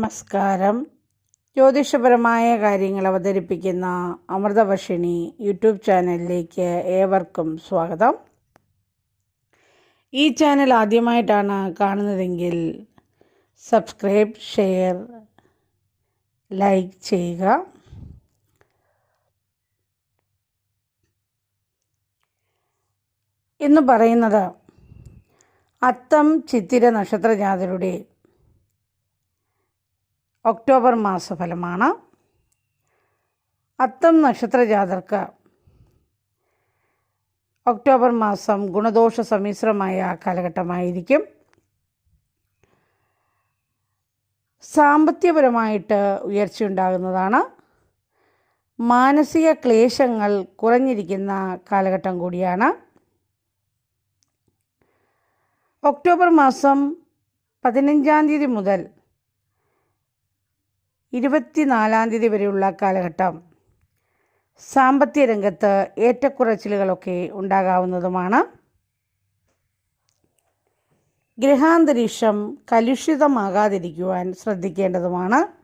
നമസ്കാരം. ജ്യോതിഷപരമായ കാര്യങ്ങൾ അവതരിപ്പിക്കുന്ന അമൃതവർഷിണി യൂട്യൂബ് ചാനലിലേക്ക് ഏവർക്കും സ്വാഗതം. ഈ ചാനൽ ആദ്യമായിട്ടാണ് കാണുന്നതെങ്കിൽ സബ്സ്ക്രൈബ് ഷെയർ ലൈക്ക് ചെയ്യുക. എന്ന് പറയുന്നത് അത്തം ചിത്തിര നക്ഷത്രജാതരുടെ ഒക്ടോബർ മാസഫലമാണ്. അത്തം നക്ഷത്ര ജാതർക്ക് ഒക്ടോബർ മാസം ഗുണദോഷ സമ്മിശ്രമായ കാലഘട്ടമായിരിക്കും. സാമ്പത്തികപരമായിട്ട് ഉയർച്ചയുണ്ടാകുന്നതാണ്. മാനസിക ക്ലേശങ്ങൾ കുറഞ്ഞിരിക്കുന്ന കാലഘട്ടം കൂടിയാണ്. ഒക്ടോബർ മാസം പതിനഞ്ചാം തീയതി മുതൽ ഇരുപത്തിനാലാം തീയതി വരെയുള്ള കാലഘട്ടം. സാമ്പത്തിക രംഗത്ത് ഏറ്റക്കുറച്ചിലുകളൊക്കെ ഉണ്ടാകാവുന്നതുമാണ്. ഗ്രഹാന്തരീക്ഷം കലുഷിതമാകാതിരിക്കുവാൻ ശ്രദ്ധിക്കേണ്ടതുമാണ്.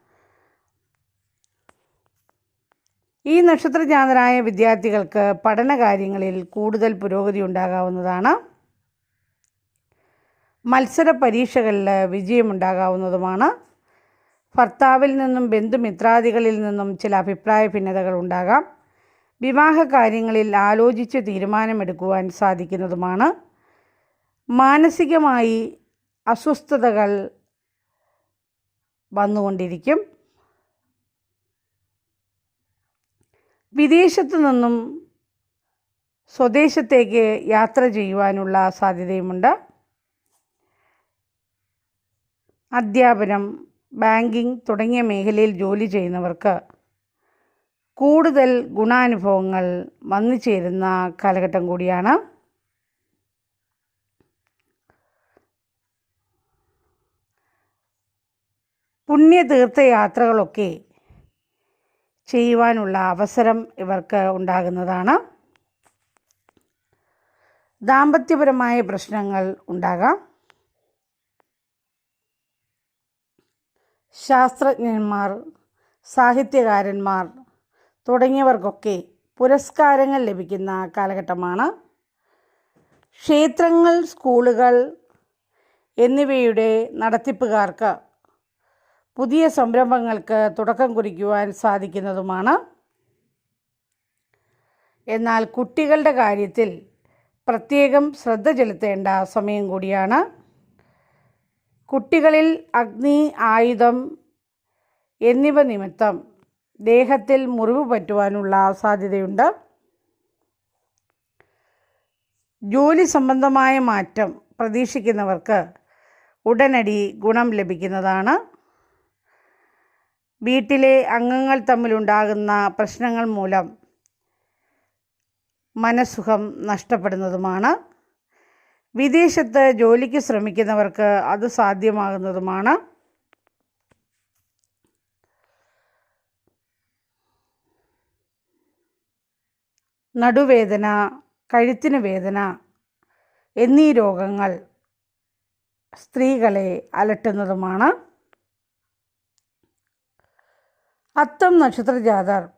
ഈ നക്ഷത്രജാതരായ വിദ്യാർത്ഥികൾക്ക് പഠനകാര്യങ്ങളിൽ കൂടുതൽ പുരോഗതി ഉണ്ടാകാവുന്നതാണ്. മത്സര പരീക്ഷകളിൽ വിജയമുണ്ടാകാവുന്നതുമാണ്. ഭർത്താവിൽ നിന്നും ബന്ധുമിത്രാദികളിൽ നിന്നും ചില അഭിപ്രായ ഭിന്നതകൾ ഉണ്ടാകാം. വിവാഹ കാര്യങ്ങളിൽ ആലോചിച്ച് തീരുമാനമെടുക്കുവാൻ സാധിക്കുന്നതുമാണ്. മാനസികമായി അസ്വസ്ഥതകൾ വന്നുകൊണ്ടിരിക്കും. വിദേശത്തു നിന്നും സ്വദേശത്തേക്ക് യാത്ര ചെയ്യുവാനുള്ള സാധ്യതയുമുണ്ട്. അധ്യാപനം ബാങ്കിംഗ് തുടങ്ങിയ മേഖലയിൽ ജോലി ചെയ്യുന്നവർക്ക് കൂടുതൽ ഗുണാനുഭവങ്ങൾ വന്നു ചേരുന്ന കാലഘട്ടം കൂടിയാണ്. പുണ്യതീർത്ഥയാത്രകളൊക്കെ ചെയ്യുവാനുള്ള അവസരം ഇവർക്ക് ഉണ്ടാകുന്നതാണ്. ദാമ്പത്യപരമായ പ്രശ്നങ്ങൾ ഉണ്ടാകാം. ശാസ്ത്രജ്ഞന്മാർ സാഹിത്യകാരന്മാർ തുടങ്ങിയവർക്കൊക്കെ പുരസ്കാരങ്ങൾ ലഭിക്കുന്ന കാലഘട്ടമാണ്. ക്ഷേത്രങ്ങൾ സ്കൂളുകൾ എന്നിവയുടെ നടത്തിപ്പുകാർക്ക് പുതിയ സംരംഭങ്ങൾക്ക് തുടക്കം കുറിക്കുവാൻ സാധിക്കുന്നതുമാണ്. എന്നാൽ കുട്ടികളുടെ കാര്യത്തിൽ പ്രത്യേകം ശ്രദ്ധ ചെലുത്തേണ്ട സമയം കൂടിയാണ്. കുട്ടികളിൽ അഗ്നി ആയുധം എന്നിവ നിമിത്തം ദേഹത്തിൽ മുറിവ് പറ്റുവാനുള്ള സാധ്യതയുണ്ട്. ജോലി സംബന്ധമായ മാറ്റം പ്രതീക്ഷിക്കുന്നവർക്ക് ഉടനടി ഗുണം ലഭിക്കുന്നതാണ്. വീട്ടിലെ അംഗങ്ങൾ തമ്മിലുണ്ടാകുന്ന പ്രശ്നങ്ങൾ മൂലം മനസ്സുഖം നഷ്ടപ്പെടുന്നതുമാണ്. വിദേശത്ത് ജോലിക്ക് ശ്രമിക്കുന്നവർക്ക് അത് സാധ്യമാകുന്നതുമാണ്. നടുവേദന കഴുത്തിന് വേദന എന്നീ രോഗങ്ങൾ സ്ത്രീകളെ അലട്ടുന്നതുമാണ്. അത്തം നക്ഷത്രജാതർ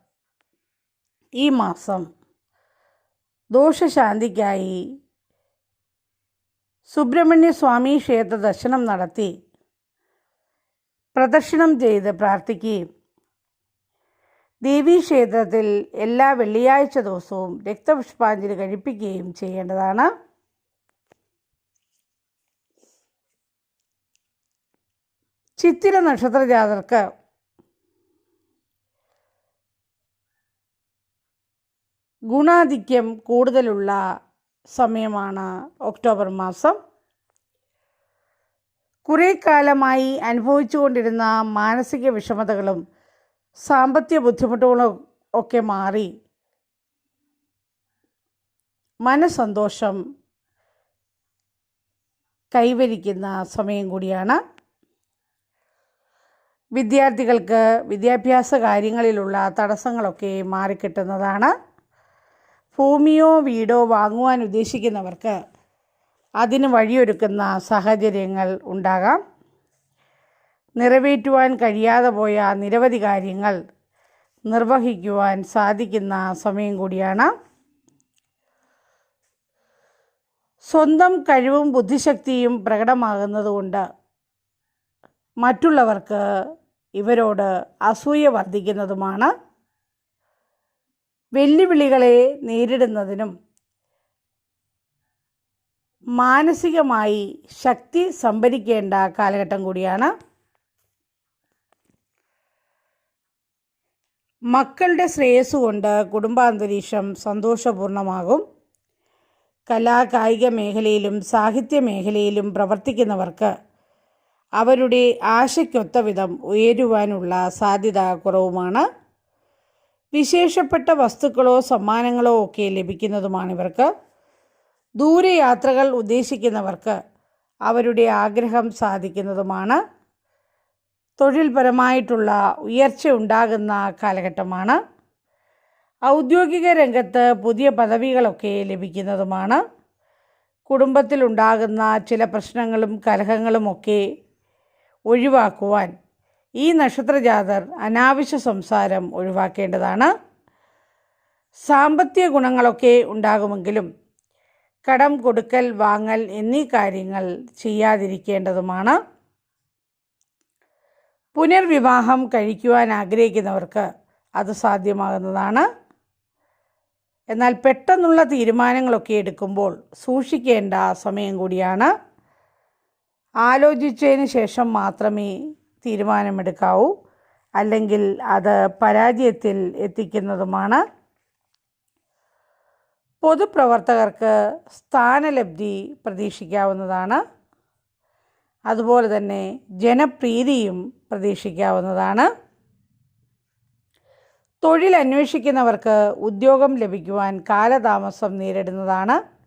ഈ മാസം ദോഷശാന്തിക്കായി സുബ്രഹ്മണ്യ സ്വാമി ക്ഷേത്ര ദർശനം നടത്തി. പ്രദക്ഷിണം ചെയ്ത് പ്രാർത്ഥിക്കുകയും ദേവീക്ഷേത്രത്തിൽ എല്ലാ വെള്ളിയാഴ്ച ദിവസവും രക്തപുഷ്പാഞ്ജലി കഴിപ്പിക്കുകയും ചെയ്യേണ്ടതാണ്. ചിത്തിര നക്ഷത്ര ജാതർക്ക് ഗുണാധിക്യം കൂടുതലുള്ള സമയമാണ് ഒക്ടോബർ മാസം. കുറേ കാലമായി അനുഭവിച്ചുകൊണ്ടിരുന്ന മാനസിക വിഷമതകളും സാമ്പത്തിക ബുദ്ധിമുട്ടുകളും ഒക്കെ മാറി. മനസ്സന്തോഷം കൈവരിക്കുന്ന സമയം കൂടിയാണ്. വിദ്യാർത്ഥികൾക്ക് വിദ്യാഭ്യാസ കാര്യങ്ങളിലുള്ള തടസ്സങ്ങളൊക്കെ മാറിക്കിട്ടുന്നതാണ്. ഭൂമിയോ വീടോ വാങ്ങുവാൻ ഉദ്ദേശിക്കുന്നവർക്ക് അതിന് വഴിയൊരുക്കുന്ന സാഹചര്യങ്ങൾ ഉണ്ടാകാം. നിറവേറ്റുവാൻ കഴിയാതെ പോയ നിരവധി കാര്യങ്ങൾ നിർവഹിക്കുവാൻ സാധിക്കുന്ന സമയം കൂടിയാണ്. സ്വന്തം കഴിവും ബുദ്ധിശക്തിയും പ്രകടമാകുന്നതുകൊണ്ട് മറ്റുള്ളവർക്ക് ഇവരോട് അസൂയ വർദ്ധിക്കുന്നതുമാണ്. വെല്ലുവിളികളെ നേരിടുന്നതിനും മാനസികമായി ശക്തി സംഭരിക്കേണ്ട കാലഘട്ടം കൂടിയാണ്. മക്കളുടെ ശ്രേയസ് കൊണ്ട് കുടുംബാന്തരീക്ഷം സന്തോഷപൂർണമാകും കലാ കായിക മേഖലയിലും സാഹിത്യ മേഖലയിലും പ്രവർത്തിക്കുന്നവർക്ക് അവരുടെ ആശയ്ക്കൊത്ത വിധം ഉയരുവാനുള്ള സാധ്യത കുറവുമാണ്. വിശേഷപ്പെട്ട വസ്തുക്കളോ സമ്മാനങ്ങളോ ഒക്കെ ലഭിക്കുന്നതുമാണ് ഇവർക്ക്. ദൂരയാത്രകൾ ഉദ്ദേശിക്കുന്നവർക്ക് അവരുടെ ആഗ്രഹം സാധിക്കുന്നതുമാണ്. തൊഴിൽപരമായിട്ടുള്ള ഉയർച്ച ഉണ്ടാകുന്ന കാലഘട്ടമാണ്. ഔദ്യോഗിക രംഗത്ത് പുതിയ പദവികളൊക്കെ ലഭിക്കുന്നതുമാണ്. കുടുംബത്തിലുണ്ടാകുന്ന ചില പ്രശ്നങ്ങളും കലഹങ്ങളുമൊക്കെ ഒഴിവാക്കുവാൻ ഈ നക്ഷത്രജാതർ അനാവശ്യ സംസാരം ഒഴിവാക്കേണ്ടതാണ്. സാമ്പത്തിക ഗുണങ്ങളൊക്കെ ഉണ്ടാകുമെങ്കിലും കടം കൊടുക്കൽ വാങ്ങൽ എന്നീ കാര്യങ്ങൾ ചെയ്യാതിരിക്കേണ്ടതുമാണ്. പുനർവിവാഹം കഴിക്കുവാൻ ആഗ്രഹിക്കുന്നവർക്ക് അത് സാധ്യമാകുന്നതാണ്. എന്നാൽ പെട്ടെന്നുള്ള തീരുമാനങ്ങളൊക്കെ എടുക്കുമ്പോൾ സൂക്ഷിക്കേണ്ട സമയം കൂടിയാണ്. ആലോചിച്ചതിന് ശേഷം മാത്രമേ തീരുമാനമെടുക്കാവൂ. അല്ലെങ്കിൽ അത് പരാജയത്തിൽ എത്തിക്കുന്നതുമാണ്. പൊതുപ്രവർത്തകർക്ക് സ്ഥാനലബ്ധി പ്രതീക്ഷിക്കാവുന്നതാണ്. അതുപോലെ തന്നെ ജനപ്രീതിയും പ്രതീക്ഷിക്കാവുന്നതാണ്. തൊഴിൽ അന്വേഷിക്കുന്നവർക്ക് ഉദ്യോഗം ലഭിക്കുവാൻ കാലതാമസം നേരിടുന്നതാണ്.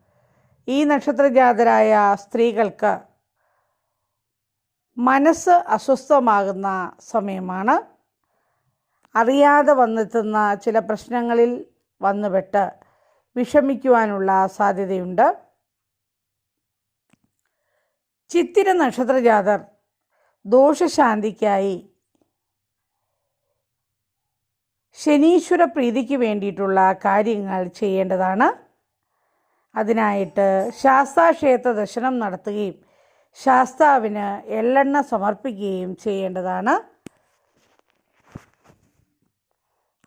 ഈ നക്ഷത്രജാതരായ സ്ത്രീകൾക്ക് മനസ്സ് അസ്വസ്ഥമാകുന്ന സമയമാണ്. അറിയാതെ വന്നെത്തുന്ന ചില പ്രശ്നങ്ങളിൽ വന്നുപെട്ട് വിഷമിക്കുവാനുള്ള സാധ്യതയുണ്ട്. ചിത്തിര നക്ഷത്രജാതർ ദോഷശാന്തിക്കായി ശനീശ്വര പ്രീതിക്ക് വേണ്ടിയിട്ടുള്ള കാര്യങ്ങൾ ചെയ്യേണ്ടതാണ്. അതിനായിട്ട് ശാസ്താക്ഷേത്ര ദർശനം നടത്തുകയും ശാസ്താവിന് എള്ളെണ്ണ സമർപ്പിക്കുകയും ചെയ്യേണ്ടതാണ്.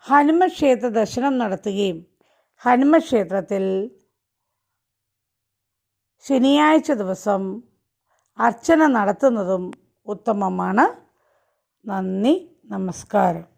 ഹനുമക്ഷേത്ര ദർശനം നടത്തുകയും ഹനുമക്ഷേത്രത്തിൽ ശനിയാഴ്ച ദിവസം അർച്ചന നടത്തുന്നതും ഉത്തമമാണ്. നന്ദി നമസ്കാരം.